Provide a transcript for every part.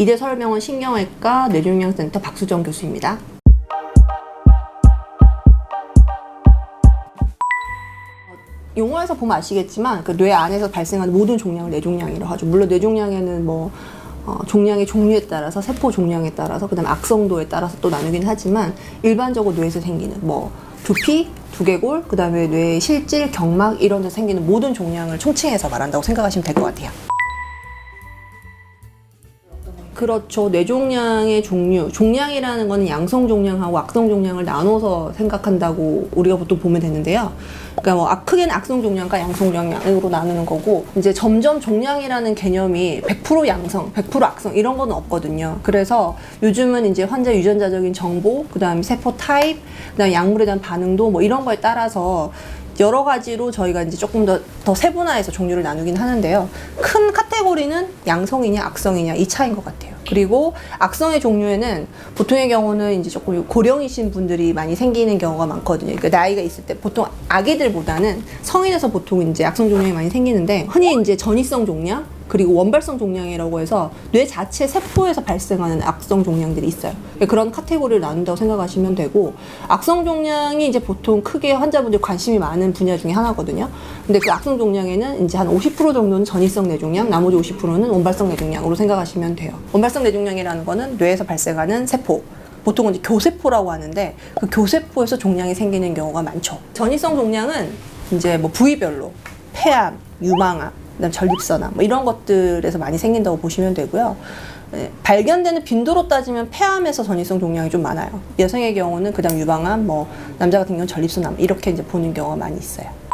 이대 서울병원 신경외과 뇌종양센터 박수정 교수입니다. 용어에서 보면 아시겠지만 그 뇌 안에서 발생하는 모든 종양을 뇌종양이라고 하죠. 물론 뇌종양에는 뭐 어, 종양의 종류에 따라서 세포 종양에 따라서 그다음에 악성도에 따라서 또 나누긴 하지만 일반적으로 뇌에서 생기는 뭐 두피, 두개골, 그다음에 뇌의 실질, 경막 이런 데 생기는 모든 종양을 총칭해서 말한다고 생각하시면 될 것 같아요. 그렇죠. 뇌종양의 종류. 종양이라는 거는 양성 종양하고 악성 종양을 나눠서 생각한다고 우리가 보통 보면 되는데요. 그러니까 뭐 악- 크게는 악성 종양과 양성 종양으로 나누는 거고 이제 점점 종양이라는 개념이 100% 양성, 100% 악성 이런 거는 없거든요. 그래서 요즘은 이제 환자 유전자적인 정보, 그다음에 세포 타입, 그다음에 약물에 대한 반응도 뭐 이런 거에 따라서 여러 가지로 저희가 이제 조금 더, 더 세분화해서 종류를 나누긴 하는데요. 큰 카테고리는 양성이냐 악성이냐 이 차이인 것 같아요. 그리고 악성의 종류에는 보통의 경우는 이제 조금 고령이신 분들이 많이 생기는 경우가 많거든요. 그러니까 나이가 있을 때 보통 아기들보다는 성인에서 보통 이제 악성 종양이 많이 생기는데 흔히 이제 전이성 종양 그리고 원발성 종양이라고 해서 뇌 자체 세포에서 발생하는 악성 종양들이 있어요. 그런 카테고리를 나눈다고 생각하시면 되고 악성 종양이 이제 보통 크게 환자분들 관심이 많은 분야 중에 하나거든요. 근데 그 악성 종양에는 이제 한 50% 정도는 전이성 뇌종양, 나머지 50%는 원발성 뇌종양으로 생각하시면 돼요. 원발성 뇌종양이라는 거는 뇌에서 발생하는 세포 보통은 이제 교세포라고 하는데 그 교세포에서 종양이 생기는 경우가 많죠. 전이성 종양은 이제 뭐 부위별로 폐암, 유방암, 그다음 전립선암 뭐 이런 것들에서 많이 생긴다고 보시면 되고요. 예, 발견되는 빈도로 따지면 폐암에서 전이성 종양이 좀 많아요. 여성의 경우는 그다음 유방암, 뭐 남자 같은 경우는 전립선암 이렇게 이제 보는 경우가 많이 있어요.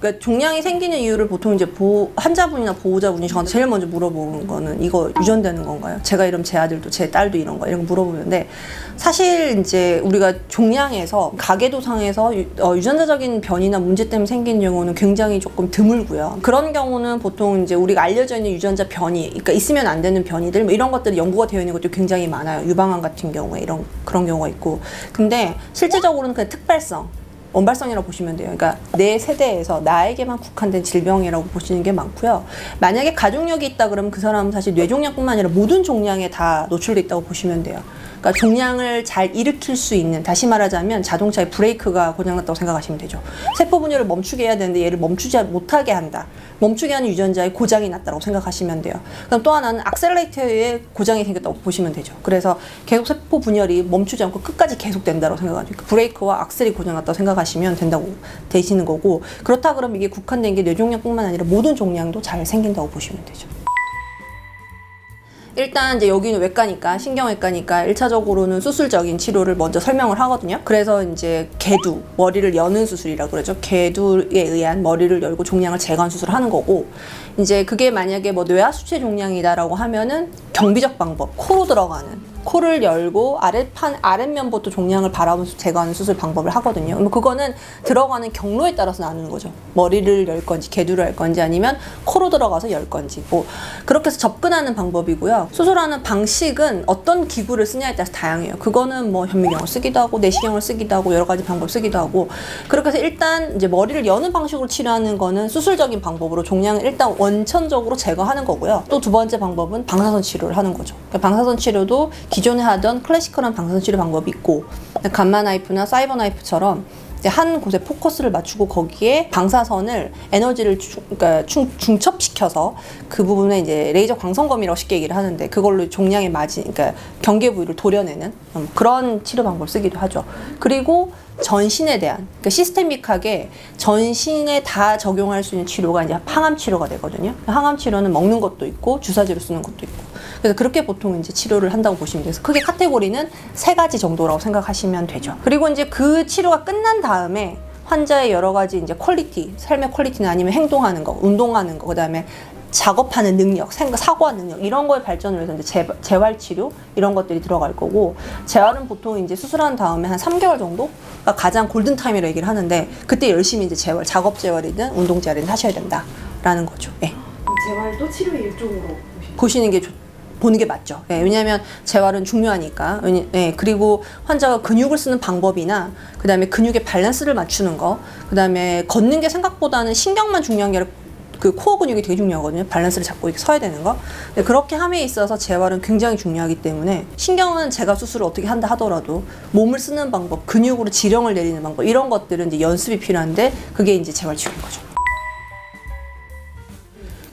그러니까 종양이 생기는 이유를 보통 이제 보호, 환자분이나 보호자분이 저한테 제일 먼저 물어보는 거는 이거 유전되는 건가요? 제가 이러면 제 아들도 제 딸도 이런 거 이런 거 물어보는데 사실 이제 우리가 종양에서 가계도상에서 유, 어, 유전자적인 변이나 문제 때문에 생긴 경우는 굉장히 조금 드물고요. 그런 경우는 보통 이제 우리가 알려져 있는 유전자 변이, 그러니까 있으면 안 되는 변이들 뭐 이런 것들이 연구가 되어 있는 것도 굉장히 많아요. 유방암 같은 경우에 이런 그런 경우가 있고, 근데 실제적으로는 그냥 특발성. 원발성이라고 보시면 돼요. 그러니까 내 세대에서 나에게만 국한된 질병이라고 보시는 게 많고요. 만약에 가족력이 있다 그러면 그 사람은 사실 뇌종양뿐만 아니라 모든 종양에 다 노출돼 있다고 보시면 돼요. 그러니까 종양을 잘 일으킬 수 있는 다시 말하자면 자동차의 브레이크가 고장났다고 생각하시면 되죠. 세포 분열을 멈추게 해야 되는데 얘를 멈추지 못하게 한다. 멈추게 하는 유전자에 고장이 났다고 생각하시면 돼요. 그럼 또 하나는 악셀레이터에 고장이 생겼다고 보시면 되죠. 그래서 계속 세포 분열이 멈추지 않고 끝까지 계속된다고 생각하죠. 그 브레이크와 악셀이 고장났다고 생각하시면 된다고 되시는 거고 그렇다 그러면 이게 국한된 게 뇌종양뿐만 아니라 모든 종양도 잘 생긴다고 보시면 되죠. 일단 이제 여기는 외과니까 신경외과니까 1차적으로는 수술적인 치료를 먼저 설명을 하거든요. 그래서 이제 개두, 머리를 여는 수술이라고 그러죠. 개두에 의한 머리를 열고 종양을 제거하는 수술을 하는 거고 이제 그게 만약에 뭐 뇌하 수체 종양이다라고 하면은 경비적 방법, 코로 들어가는 코를 열고 아랫판 아랫면부터 종양을 바라보면서 제거하는 수술 방법을 하거든요. 뭐 그거는 들어가는 경로에 따라서 나누는 거죠. 머리를 열 건지 개두를 할 건지 아니면 코로 들어가서 열 건지 뭐 그렇게 해서 접근하는 방법이고요. 수술하는 방식은 어떤 기구를 쓰냐에 따라서 다양해요. 그거는 뭐 현미경을 쓰기도 하고 내시경을 쓰기도 하고 여러 가지 방법 쓰기도 하고 그렇게 해서 일단 이제 머리를 여는 방식으로 치료하는 거는 수술적인 방법으로 종양을 일단 원천적으로 제거하는 거고요. 또 두 번째 방법은 방사선 치료를 하는 거죠. 그러니까 방사선 치료도 기존에 하던 클래시컬한 방사선 치료 방법이 있고 감마 나이프나 사이버 나이프처럼 한 곳에 포커스를 맞추고 거기에 방사선을 에너지를 중, 그러니까 중, 중첩시켜서 그 부분에 이제 레이저 광선검이라고 쉽게 얘기를 하는데 그걸로 종양에 맞이 그러니까 경계 부위를 도려내는 음, 그런 치료 방법을 쓰기도 하죠. 그리고 전신에 대한 그러니까 시스테믹하게 전신에 다 적용할 수 있는 치료가 이제 항암 치료가 되거든요. 항암 치료는 먹는 것도 있고 주사제로 쓰는 것도 있고. 그래서 그렇게 보통 이제 치료를 한다고 보시면 돼요. 그래서 크게 카테고리는 세 가지 정도라고 생각하시면 되죠. 그리고 이제 그 치료가 끝난 다음에 환자의 여러 가지 이제 퀄리티, 삶의 퀄리티나 아니면 행동하는 거, 운동하는 거, 그다음에 작업하는 능력, 생각, 사고하는 능력 이런 거에 발전을 해서 이제 재, 재활 치료 이런 것들이 들어갈 거고 재활은 보통 이제 수술한 다음에 한 3개월 정도가 가장 골든 타임이라고 얘기를 하는데 그때 열심히 이제 재활, 작업 재활이든 운동 재활이든 하셔야 된다라는 거죠. 예. 재활도 치료의 일종으로 보시는 보시는 게 좋, 보는 게 맞죠. 예, 왜냐하면 재활은 중요하니까. 예, 그리고 환자가 근육을 쓰는 방법이나 그 다음에 근육의 밸런스를 맞추는 거, 그 다음에 걷는 게 생각보다는 신경만 중요한 게 아니라 그 코어 근육이 되게 중요하거든요. 밸런스를 잡고 이렇게 서야 되는 거. 근데 그렇게 함에 있어서 재활은 굉장히 중요하기 때문에 신경은 제가 수술을 어떻게 한다 하더라도 몸을 쓰는 방법, 근육으로 지령을 내리는 방법 이런 것들은 이제 연습이 필요한데 그게 이제 재활 치료인 거죠.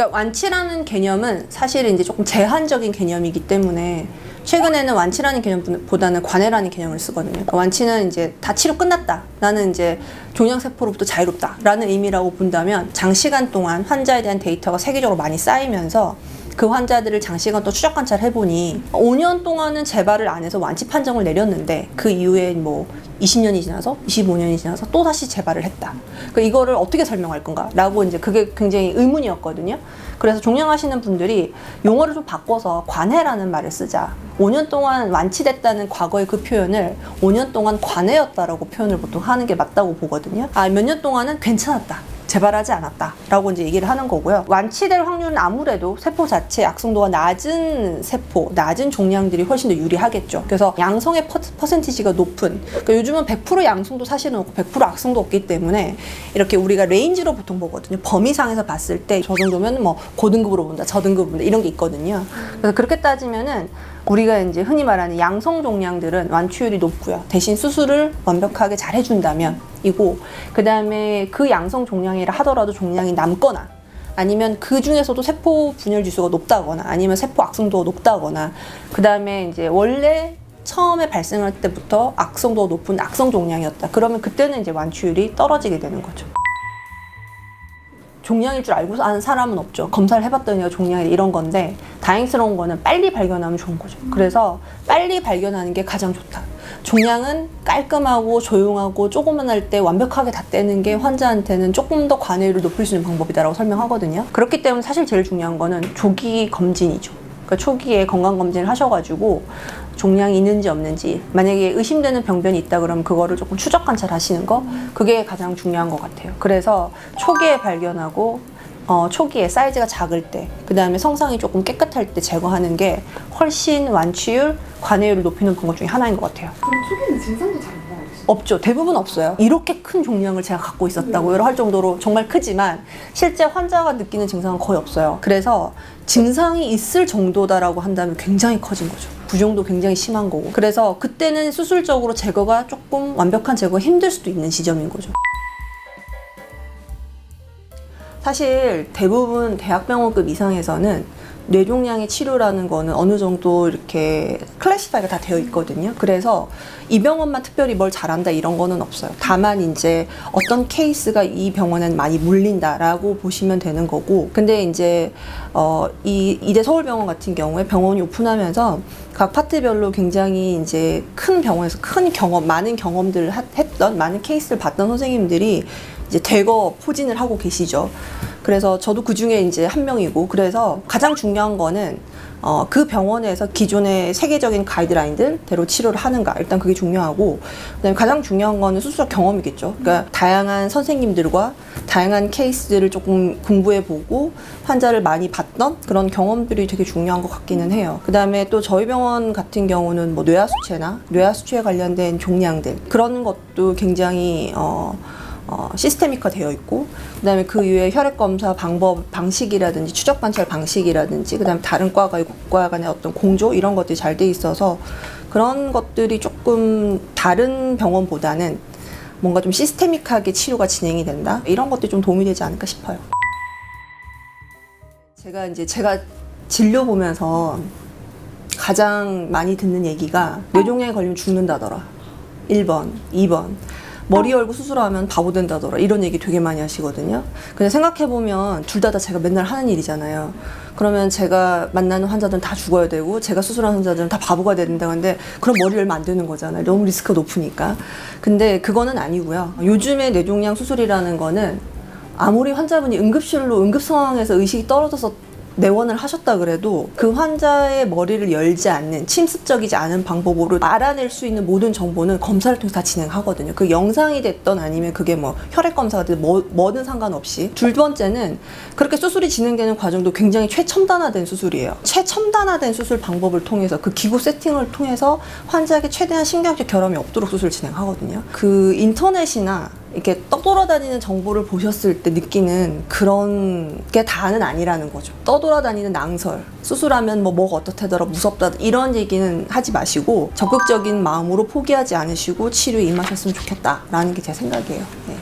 그러니까 완치라는 개념은 사실 이제 조금 제한적인 개념이기 때문에 최근에는 완치라는 개념보다는 관해라는 개념을 쓰거든요. 그러니까 완치는 이제 다 치료 끝났다. 나는 이제 종양세포로부터 자유롭다 라는 의미라고 본다면 장시간 동안 환자에 대한 데이터가 세계적으로 많이 쌓이면서 그 환자들을 장시간 또 추적 관찰 해 보니 5년 동안은 재발을 안 해서 완치 판정을 내렸는데 그 이후에 뭐 20년이 지나서 25년이 지나서 또 다시 재발을 했다. 그 이거를 어떻게 설명할 건가라고 이제 그게 굉장히 의문이었거든요. 그래서 종양하시는 분들이 용어를 좀 바꿔서 관해라는 말을 쓰자. 5년 동안 완치됐다는 과거의 그 표현을 5년 동안 관해였다라고 표현을 보통 하는 게 맞다고 보거든요. 아, 몇 년 동안은 괜찮았다. 재발하지 않았다라고 이제 얘기를 하는 거고요. 완치될 확률은 아무래도 세포 자체 약성도가 낮은 세포, 낮은 종양들이 훨씬 더 유리하겠죠. 그래서 양성의 퍼, 퍼센티지가 높은. 그러니까 요즘은 100% 양성도 사실은 없고 100% 악성도 없기 때문에 이렇게 우리가 레인지로 보통 보거든요. 범위상에서 봤을 때 저 정도면 뭐 고등급으로 본다, 저등급으로 본다 이런 게 있거든요. 그래서 그렇게 따지면은 우리가 이제 흔히 말하는 양성 종양들은 완치율이 높고요. 대신 수술을 완벽하게 잘 해준다면 이고 그 다음에 그 양성 종양이라 하더라도 종양이 남거나 아니면 그 중에서도 세포 분열 지수가 높다거나 아니면 세포 악성도가 높다거나 그 다음에 이제 원래 처음에 발생할 때부터 악성도가 높은 악성 종양이었다. 그러면 그때는 이제 완치율이 떨어지게 되는 거죠. 종양일 줄 알고 아는 사람은 없죠. 검사를 해봤더니 종양이 이런 건데 다행스러운 거는 빨리 발견하면 좋은 거죠. 그래서 빨리 발견하는 게 가장 좋다. 종양은 깔끔하고 조용하고 조그만할 때 완벽하게 다 떼는 게 환자한테는 조금 더 관여율을 높일 수 있는 방법이다라고 설명하거든요. 그렇기 때문에 사실 제일 중요한 거는 조기 검진이죠. 그러니까 초기에 건강 검진을 하셔가지고 종양이 있는지 없는지 만약에 의심되는 병변이 있다 그러면 그거를 조금 추적 관찰하시는 거 그게 가장 중요한 것 같아요. 그래서 초기에 발견하고 어, 초기에 사이즈가 작을 때, 그 다음에 성상이 조금 깨끗할 때 제거하는 게 훨씬 완치율, 관해율을 높이는 방법 중에 하나인 것 같아요. 그럼 초기는 증상도 잘. 없죠. 대부분 없어요. 이렇게 큰 종양을 제가 갖고 있었다고 할 정도로 정말 크지만 실제 환자가 느끼는 증상은 거의 없어요. 그래서 증상이 있을 정도다라고 한다면 굉장히 커진 거죠. 부종도 굉장히 심한 거고. 그래서 그때는 수술적으로 제거가 조금 완벽한 제거가 힘들 수도 있는 지점인 거죠. 사실 대부분 대학병원급 이상에서는 뇌종양의 치료라는 거는 어느 정도 이렇게 클래시파이가 다 되어 있거든요. 그래서 이 병원만 특별히 뭘 잘한다 이런 거는 없어요. 다만 이제 어떤 케이스가 이 병원은 많이 물린다라고 보시면 되는 거고. 근데 이제 어, 이 이대 서울병원 같은 경우에 병원이 오픈하면서 각 파트별로 굉장히 이제 큰 병원에서 큰 경험, 많은 경험들을 하- 했던 많은 케이스를 봤던 선생님들이 이제 대거 포진을 하고 계시죠. 그래서 저도 그 중에 이제 한 명이고, 그래서 가장 중요한 거는 어, 그 병원에서 기존의 세계적인 가이드라인들대로 치료를 하는가. 일단 그게 중요하고, 그다음에 가장 중요한 거는 수술적 경험이겠죠. 그러니까 다양한 선생님들과 다양한 케이스들을 조금 공부해 보고 환자를 많이 봤던 그런 경험들이 되게 중요한 것 같기는 해요. 그다음에 또 저희 병원 같은 경우는 뭐 뇌하수체나 뇌하수체에 관련된 종양들 그런 것도 굉장히 어, 어, 시스테믹화 되어 있고 그다음에 그 이후에 혈액 검사 방법 방식이라든지 추적 관찰 방식이라든지 그다음에 다른 과가 국과 간의 어떤 공조 이런 것들이 잘 돼 있어서 그런 것들이 조금 다른 병원보다는 뭔가 좀 시스테믹하게 치료가 진행이 된다 이런 것들이 좀 도움이 되지 않을까 싶어요. 제가 이제 제가 진료 보면서 가장 많이 듣는 얘기가 뇌종양에 걸리면 죽는다더라. 1번, 2번. 머리 열고 수술하면 바보 된다더라. 이런 얘기 되게 많이 하시거든요. 근데 생각해보면 둘 다 다 제가 맨날 하는 일이잖아요. 그러면 제가 만나는 환자들은 다 죽어야 되고 제가 수술하는 환자들은 다 바보가 된다. 근데 그럼 머리 열면 안 되는 거잖아요. 너무 리스크가 높으니까. 근데 그거는 아니고요. 요즘에 뇌종양 수술이라는 거는 아무리 환자분이 응급실로 응급 상황에서 의식이 떨어져서 내원을 하셨다 그래도 그 환자의 머리를 열지 않는 침습적이지 않은 방법으로 알아낼 수 있는 모든 정보는 검사를 통해서 다 진행하거든요. 그 영상이 됐던 아니면 그게 뭐 혈액 검사가 됐든 뭐, 뭐든 상관없이 두 번째는 그렇게 수술이 진행되는 과정도 굉장히 최첨단화된 수술이에요. 최첨단화된 수술 방법을 통해서 그 기구 세팅을 통해서 환자에게 최대한 신경적 결함이 없도록 수술을 진행하거든요. 그 인터넷이나 이렇게 떠돌아다니는 정보를 보셨을 때 느끼는 그런 게 다는 아니라는 거죠. 떠돌아다니는 낭설, 수술하면 뭐 뭐가 어떻다더라 무섭다 이런 얘기는 하지 마시고 적극적인 마음으로 포기하지 않으시고 치료에 임하셨으면 좋겠다라는 게 제 생각이에요. 네.